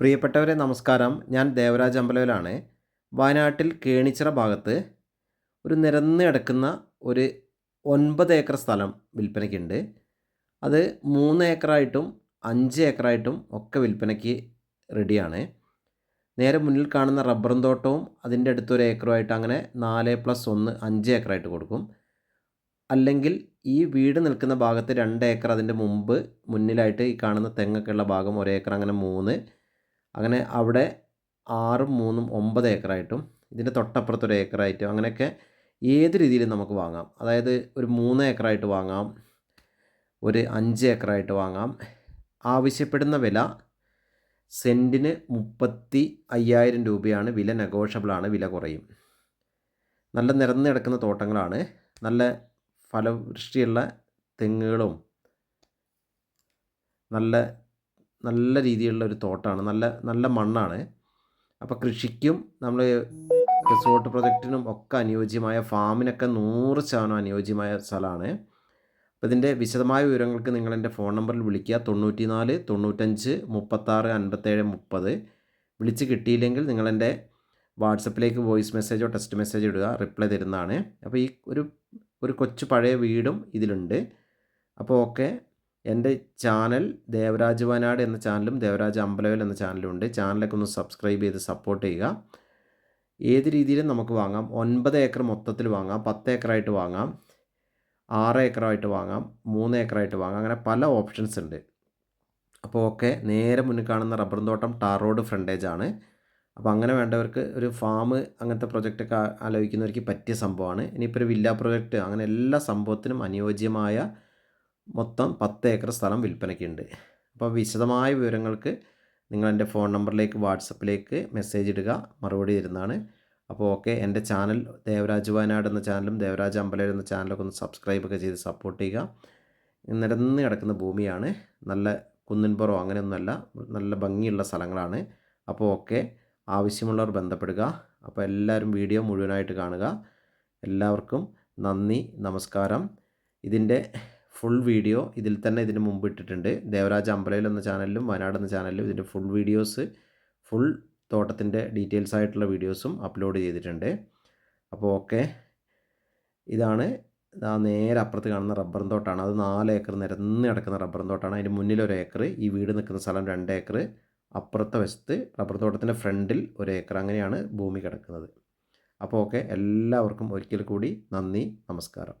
പ്രിയപ്പെട്ടവരെ നമസ്കാരം. ഞാൻ ദേവരാജ് അമ്പലവിലാണ്. വയനാട്ടിൽ കേണിച്ചിറ ഭാഗത്ത് ഒരു നിരന്ന് കിടക്കുന്ന ഒരു ഒൻപത് ഏക്കർ സ്ഥലം വിൽപ്പനയ്ക്കുണ്ട്. അത് മൂന്ന് ഏക്കറായിട്ടും അഞ്ച് ഏക്കറായിട്ടും ഒക്കെ വിൽപ്പനയ്ക്ക് റെഡിയാണ്. നേരെ മുന്നിൽ കാണുന്ന റബ്ബറും തോട്ടവും അതിന്റെ അടുത്തൊരു ഏക്കറുമായിട്ട് അങ്ങനെ നാല് പ്ലസ് ഒന്ന് അഞ്ച് ഏക്കറായിട്ട് കൊടുക്കും. അല്ലെങ്കിൽ ഈ വീട് നിൽക്കുന്ന ഭാഗത്ത് രണ്ട് ഏക്കർ അതിന്റെ മുമ്പ് മുന്നിലായിട്ട് ഈ കാണുന്ന തെങ്ങൊക്കെയുള്ള ഭാഗം ഒരേക്കർ അങ്ങനെ മൂന്ന് അങ്ങനെ അവിടെ ആറും മൂന്നും ഒമ്പത് ഏക്കറായിട്ടും ഇതിന്റെ തൊട്ടപ്പുറത്തൊരു ഏക്കറായിട്ടും അങ്ങനെയൊക്കെ ഏത് രീതിയിലും നമുക്ക് വാങ്ങാം. അതായത് ഒരു മൂന്ന് ഏക്കറായിട്ട് വാങ്ങാം ഒരു അഞ്ച് ഏക്കറായിട്ട് വാങ്ങാം. ആവശ്യപ്പെടുന്ന വില സെന്റിന് മുപ്പത്തി അയ്യായിരം രൂപയാണ്. വില നെഗോഷ്യബിളാണ്. വില കുറയും. നല്ല നിരന്ന് കിടക്കുന്ന തോട്ടങ്ങളാണ്. നല്ല ഫലവൃഷ്ടിയുള്ള തെങ്ങുകളും നല്ല നല്ല രീതിയിലുള്ള ഒരു തോട്ടാണ്. നല്ല നല്ല മണ്ണാണ്. അപ്പോൾ കൃഷിക്കും നമ്മൾ റിസോർട്ട് പ്രൊജക്റ്റിനും ഒക്കെ അനുയോജ്യമായ ഫാമിനൊക്കെ നൂറ് ശതമാനം അനുയോജ്യമായ സ്ഥലമാണ്. അപ്പോൾ ഇതിന്റെ വിശദമായ വിവരങ്ങൾക്ക് നിങ്ങൾ എന്റെ ഫോൺ നമ്പറിൽ വിളിക്കുക. തൊണ്ണൂറ്റി നാല് തൊണ്ണൂറ്റഞ്ച് മുപ്പത്താറ് അൻപത്തേഴ് മുപ്പത്. വിളിച്ച് കിട്ടിയില്ലെങ്കിൽ നിങ്ങളെന്റെ വാട്സപ്പിലേക്ക് വോയിസ് മെസ്സേജോ ടെക്സ്റ്റ് മെസ്സേജോ ഇടുക. റിപ്ലൈ തരുന്നതാണ്. അപ്പോൾ ഈ ഒരു ഒരു കൊച്ചു പഴയ വീടും ഇതിലുണ്ട്. അപ്പോൾ ഓക്കെ. എന്റെ ചാനൽ ദേവരാജ് വയനാട് എന്ന ചാനലും ദേവരാജ് അമ്പലവൽ എന്ന ചാനലും ഉണ്ട്. ചാനലൊക്കെ ഒന്ന് സബ്സ്ക്രൈബ് ചെയ്ത് സപ്പോർട്ട് ചെയ്യുക. ഏത് രീതിയിലും നമുക്ക് വാങ്ങാം. ഒൻപത് ഏക്കർ മൊത്തത്തിൽ വാങ്ങാം. പത്ത് ഏക്കറായിട്ട് വാങ്ങാം. ആറ് ഏക്കറായിട്ട് വാങ്ങാം. മൂന്ന് ഏക്കറായിട്ട് വാങ്ങാം. അങ്ങനെ പല ഓപ്ഷൻസ് ഉണ്ട്. അപ്പോൾ ഓക്കെ നേരെ മുന്നിൽ കാണുന്ന റബ്ബർ തോട്ടം ടാർ റോഡ് ഫ്രണ്ടേജ് ആണ്. അപ്പോൾ അങ്ങനെ വേണ്ടവർക്ക് ഒരു ഫാം അങ്ങനത്തെ പ്രൊജക്റ്റൊക്കെ ആലോചിക്കുന്നവർക്ക് പറ്റിയ സംഭവമാണ്. ഇനിയിപ്പോൾ ഒരു വില്ല പ്രൊജക്റ്റ് അങ്ങനെ എല്ലാ സംഭവത്തിനും അനുയോജ്യമായ മൊത്തം പത്ത് ഏക്കർ സ്ഥലം വിൽപ്പനയ്ക്കുണ്ട്. അപ്പോൾ വിശദമായ വിവരങ്ങൾക്ക് നിങ്ങൾ എന്റെ ഫോൺ നമ്പറിലേക്ക് വാട്സപ്പിലേക്ക് മെസ്സേജ് ഇടുക. മറുപടി തരുന്നതാണ്. അപ്പോൾ ഓക്കെ എന്റെ ചാനൽ ദേവരാജ് വയനാട് എന്ന ചാനലും ദേവരാജ് അമ്പലം എന്ന ചാനലൊക്കെ ഒന്ന് സബ്സ്ക്രൈബ് ഒക്കെ ചെയ്ത് സപ്പോർട്ട് ചെയ്യുക. നിരന്ന് കിടക്കുന്ന ഭൂമിയാണ്. നല്ല കുന്നിൻപുറം അങ്ങനെയൊന്നുമല്ല. നല്ല ഭംഗിയുള്ള സ്ഥലങ്ങളാണ്. അപ്പോൾ ഓക്കെ ആവശ്യമുള്ളവർ ബന്ധപ്പെടുക. അപ്പോൾ എല്ലാവരും വീഡിയോ മുഴുവനായിട്ട് കാണുക. എല്ലാവർക്കും നന്ദി നമസ്കാരം. ഇതിന്റെ ഫുൾ വീഡിയോ ഇതിൽ തന്നെ ഇതിന് മുമ്പ് ഇട്ടിട്ടുണ്ട്. ദേവരാജ് അമ്പലയിൽ എന്ന ചാനലിലും വയനാട് എന്ന ചാനലിലും ഇതിന്റെ ഫുൾ വീഡിയോസ് ഫുൾ തോട്ടത്തിന്റെ ഡീറ്റെയിൽസ് ആയിട്ടുള്ള വീഡിയോസും അപ്ലോഡ് ചെയ്തിട്ടുണ്ട്. അപ്പോൾ ഓക്കെ ഇതാണ് ആ നേരെ അപ്പുറത്ത് കാണുന്ന റബ്ബർ തോട്ടാണ്. അത് നാല് ഏക്കർ നിരന്ന് കിടക്കുന്ന റബ്ബർ തോട്ടാണ്. അതിന്റെ മുന്നിൽ ഒരു ഏക്കർ ഈ വീട് നിൽക്കുന്ന സ്ഥലം രണ്ട് ഏക്കർ. അപ്പുറത്തെ വശത്ത് റബ്ബർ തോട്ടത്തിന്റെ ഫ്രണ്ടിൽ ഒരു ഏക്കർ. അങ്ങനെയാണ് ഭൂമി കിടക്കുന്നത്. അപ്പോൾ ഓക്കെ എല്ലാവർക്കും ഒരിക്കൽ കൂടി നന്ദി നമസ്കാരം.